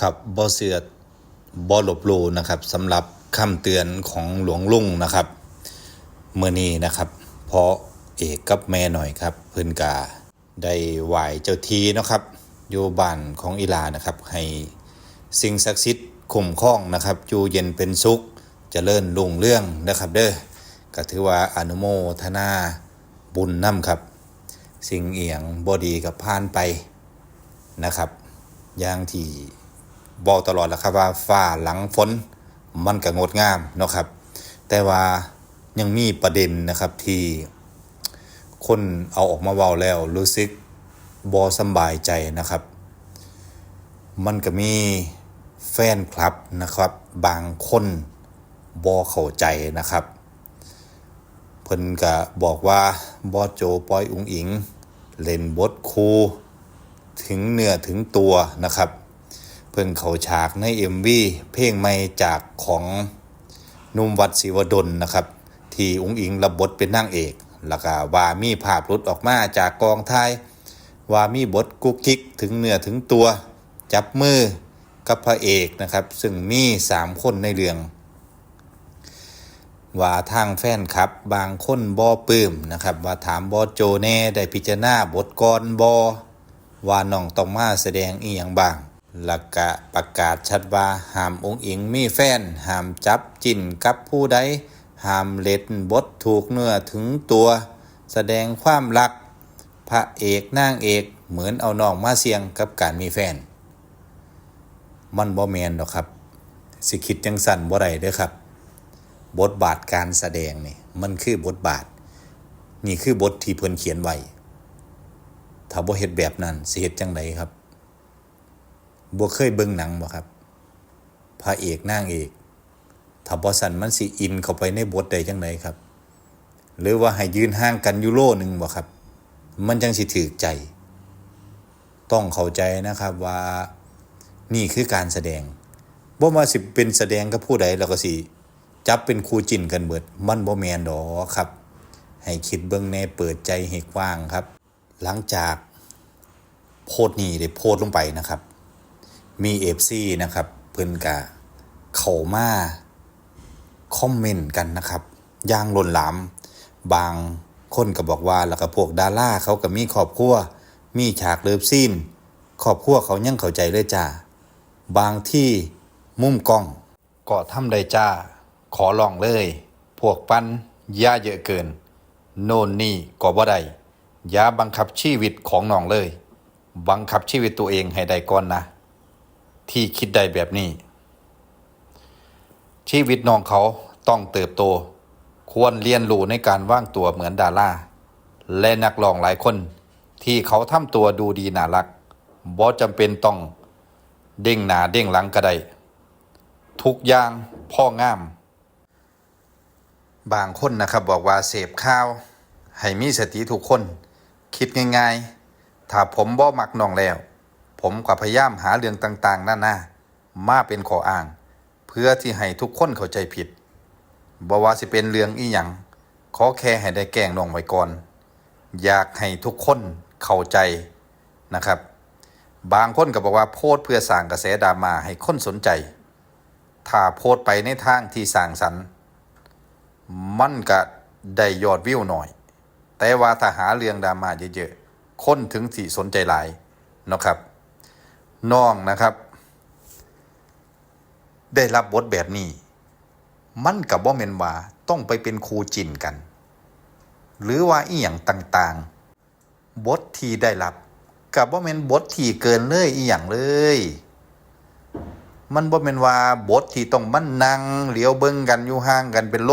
ครับบ่เสือดบ่หลบหลูนะครับสำหรับคำเตือนของหลวงลุงนะครับเมื่อนี้นะครับเพราะเอกกับแม่หน่อยครับเพิ่นกาได้ไหวเจ้าทีนะครับอยู่บ้านของอีลานะครับ ให้สิ่งศักดิ์สิทธิ์คุ้มครองนะครับอยู่เย็นเป็นสุขเจริญรุ่งเรื่องนะครับเด้อก็ถือว่าอนุโมทนาบุญนํครับ สิ่งเอียงบอดีกับผ่านไปนะครับอย่างที่ บอกตลอดแล้วครับว่าฟ้าหลังฝนมันก็งดงามเนาะครับ แต่ว่ายังมีประเด็นนะครับที่คนเอาออกมาเว้าแล้วรู้สึกบอสบายใจนะครับ มันก็มีแฟนคลับนะครับ บางคนบอเข้าใจนะครับ เพิ่นก็บอกว่าบอโจปอยอุงอิง เล่นบทครูถึงเนื้อถึงตัวนะครับ พิ่งเขาฉากใน MV เพลงใหม่จากของนุ่มวัดศิวดลนะครับ ที่อุงอิงรับบทเป็นนางเอก แล้วก็ว่ามีภาพหลุดออกมาจากกองถ่ายว่ามีบทกุ๊กกิ๊กถึงเนื้อถึงตัว จับมือกับพระเอกนะครับ ซึ่งมี3คนในเรื่องว่าทางแฟนครับ บางคนบอปื้มนะครับ ว่าถามบอโจแน่ได้พิจารณาบทกรบอว่าน้องต้องมาแสดงอีหยังบาง แล้วก็ประกาศชัดว่าห้ามองค์อิงมีแฟนห้ามจับจิ้นกับผู้ใดห้ามเล่นบทถูกเนื้อถึงตัว แสดงความรัก พระเอกนางเอกเหมือนเอาน้องมาเสี่ยงกับการมีแฟน มันบ่แมนดอกครับ สิคิดจังสั่นบ่ได้เด้อครับ บทบาทการแสดงนี่มันคือบทบาท นี่คือบทที่เพิ่นเขียนไว้ถ้าบ่เฮ็ดแบบนั้นสิเฮ็ดจังไดครับ บ่เคยเบิ่งหนังบ่ครับ พระเอกนางเอกถ้าบ่สั่นมันสิอินเข้าไปในบทได้จังไดครับ หรือว่าให้ยืนห่างกันยูโลหนึ่งบ่ครับ มันจังสิถูกใจ ต้องเข้าใจนะครับว่านี่คือการแสดงบ่ว่าสิเป็นแสดงกับผู้ใดแล้วก็สิจับเป็นครูจิ้นกันเบิด มันบ่แมนดอกครับ ให้คิดเบิ่งแน่เปิดใจให้กว้างครับ หลังจากโพสต์นี้ได้โพสต์ลงไปนะครับ มี FC นะครับ เพิ่นกะเข้ามาคอมเมนต์กันนะครับย่างล้นหลาม บางคนก็บอกว่าแล้วก็พวกดาราเขาก็มีครอบครัว มีฉากเลิฟซีนครอบครัวเขายังเข้าใจเลยจ้าบางที่มุมกล้องก็ทำได้จ้า ขอลองเลย พวกปันย่าเยอะเกิน โน่นนี่ก็บ่ได้อย่าบังคับชีวิตของน้องเลย บังคับชีวิตตัวเองให้ได้ก่อนนะ ที่คิดได้แบบนี้ ชีวิตน้องเขาต้องเติบโต ควรเรียนรู้ในการว่างตัวเหมือนดาราและนักร้องหลายคนที่เขาทำตัวดูดีน่ารักบ่จำเป็นต้องเด้งหน้าเด้งหลังก็ได้ทุกอย่างพ่องาม บางคนนะครับบอกว่าเสพข้าว ให้มีสติทุกคน คิดง่ายๆ ถ้าผมบ่มักน้องแล้ว ผมก็พยายามหาเรื่องต่างๆหน้าๆมาเป็นข้ออ้าง เพื่อที่ให้ทุกคนเข้าใจผิดบ่ว่าสิเป็นเรื่องอีหยังขอแค่ให้ได้แกล้งน้องไว้ก่อน อยากให้ทุกคนเข้าใจนะครับ บางคนก็บอกว่าโพสเพื่อสร้างกระแสดราม่าให้คนสนใจ ถ้าโพสไปในทางที่สร้างสรรค์มันก็ได้ยอดวิวหน่อย แต่ว่าถ้าหาเรื่องดราม่าเยอะๆคนถึงสิสนใจหลายนะครับ น้องนะครับ ได้รับบทแบบนี้ มันกับบ่แมนว่าต้องไปเป็นครูจินกัน หรือว่าอีหยังต่างๆ บทที่ได้รับกับบ่แมนบทที่เกินเลยอีหยังเลย มันบ่แมนว่าบทที่ต้องมันนั่งเหลียวเบิ่งกันอยู่ห่างกันเป็นโล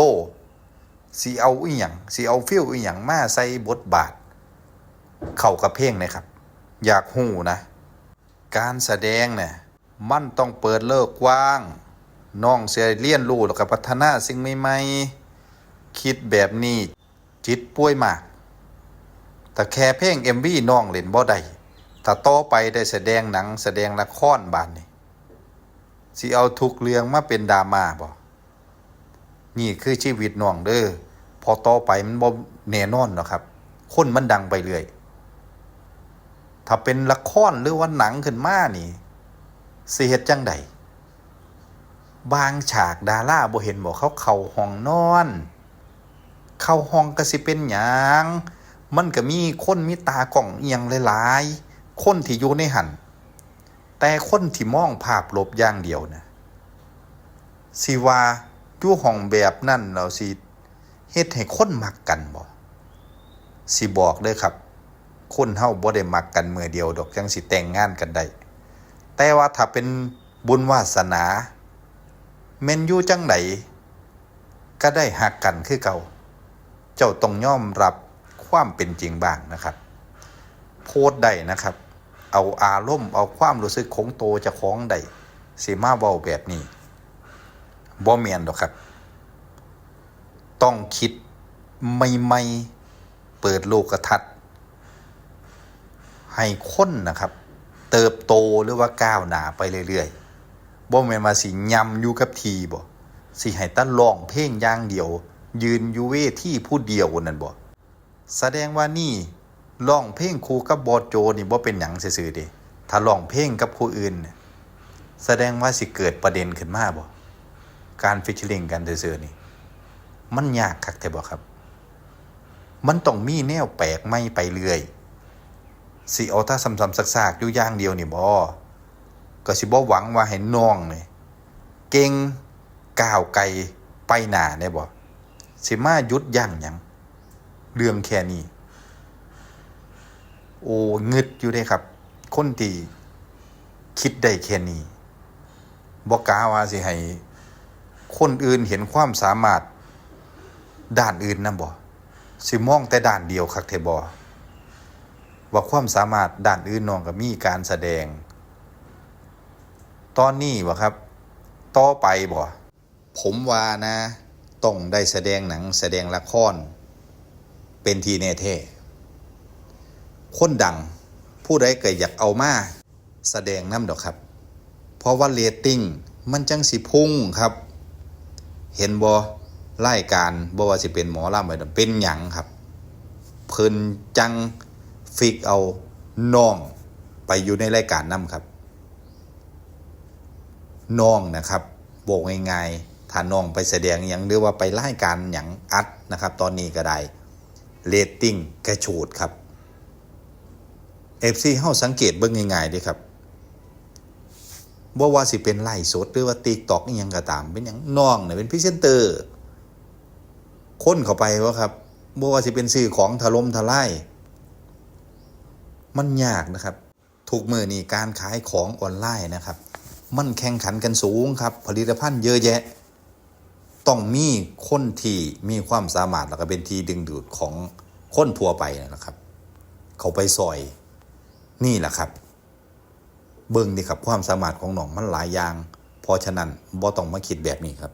สิเอาอีหยังสิเอาฟิลอีหยังมาใส่บทบาท เข้ากับเพลงนะครับ อยากฮู้นะ การแสดงเนี่ยมันต้องเปิดเลิกกว้างน้องเสียเรียนรู้แล้วก็พัฒนาสิ่งใหม่ๆคิดแบบนี้จิตป่วยมาก แต่แค่เพลง MV น้องเล่นบ่ได้ถ้าต่อไปได้แสดงหนังแสดงละครบานนี่สิเอาทุกเรื่องมาเป็นดราม่าบ่นี่คือชีวิตน้องเด้อพอต่อไปมันบ่แน่นอนหรอกครับ คนมันดังไปเรื่อย ถ้าเป็นละครหรือว่าหนังขึ้นมานี่สิเฮ็ดจังใดบางฉากดาราบ่เห็นบ่เขาเข้าห้องนอน เข้าห้องก็สิเป็นหยังมันก็มีคนมีตากล้องเอียงหลายๆ คนที่อยู่ในหัน แต่คนที่มองภาพลบอย่างเดียวนะสิว่าอยู่ห้องแบบนั้นเราสิเฮ็ดให้คนมักกันบ่สิบอกเด้อครับ คนเฮาบ่ได้มักกันมือเดียวดอกจังสิแต่งงานกันได้แต่ว่าถ้าเป็นบุญวาสนาแม่นอยู่จังไดก็ได้หักกันคือเก่า เจ้าต้องยอมรับความเป็นจริงบ้างนะครับ โพสต์ได้นะครับ เอาอารมณ์เอาความรู้สึกของโตจะคล้องได้สิมาเว้าแบบนี้บ่แม่นดอกครับ ต้องคิดใหม่เปิดโลกทัศน์ ให้คนนะครับ เติบโตหรือว่าก้าวหน้าไปเรื่อยๆบ่แม่นมาสิยำอยู่กับทีบ่สิให้ตั้ร้องเพลงอย่างเดียว ยืนอยู่เวทีผู้เดียวนั่นบ่แสดงว่านี่ร้องเพลงครูกับบอโจนี่บ่เป็นหยังซื่อๆเด้ถ้าร้องเพลงกับผู้อื่น แสดงว่าสิเกิดประเด็นขึ้นมาบ่การฟิชเชอริงกันซื่อๆนี่ มันยากคักแท้บ่ครับ มันต้องมีแนวแปลกใหม่ไปเรื่อย สิเอาถ้าซ้ำๆซากๆอยู่อย่างเดียวนี่บ่ก็สิบ่หวังว่าให้น้องนี่เก่งก้าวไกลไปหน้าได้บ่สิมาหยุดยั้งหยังเรื่องแค่นี้ โอ้งึดอยู่เด้ครับ คนที่คิดได้แค่นี้บ่กล้าว่าสิให้คนอื่นเห็นความสามารถ ด้านอื่นนำบ่สิมองแต่ด้านเดียวคักแท้บ่ ว่าความสามารถด้านอื่นน้องก็มีการแสดง ตอนนี้บ่ครับ ต่อไปบ่ผมว่านะต้องได้แสดงหนังแสดงละคร เป็นทีแน่แท้คนดังผู้ใดก็อยากเอามาแสดงน้ำดอกครับ เพราะว่าเรตติ้งมันจังสิพุ่งครับ เห็นบ่รายการบ่ว่าสิเป็นหมอลำไปเป็นหยังครับ เพิ่นจัง ฟิกเอาน้องไปอยู่ในรายการนำครับน้องนะครับบอกง่ายๆถ้าน้องไปแสดงอย่างหรือว่าไปรายการอย่างอัดนะครับ ตอนนี้ก็ได้เรตติ้งกระฉูดครับ FC เฮาสังเกตเบิ่งง่ายๆเด้ครับบ่ว่าสิเป็นไลฟ์สดหรือว่า TikTok อีหยังก็ตาม เป็นหยังน้องเนี่ยเป็นพรีเซนเตอร์ คนเข้าไปว่าครับบ่ว่าสิเป็นซื้อของถล่มทลาย มันยากนะครับทุกมือนี่การขายของออนไลน์นะครับ มันแข่งขันกันสูงครับ ผลิตภัณฑ์เยอะแยะ ต้องมีคนที่มีความสามารถแล้วก็เป็นที่ดึงดูดของคนทั่วไปนะครับ เขาไปซอยนี่แหละครับ เบิ่งนี่ครับความสามารถของน้องมันหลายอย่าง เพราะฉะนั้นบ่ต้องมาคิดแบบนี้ครับ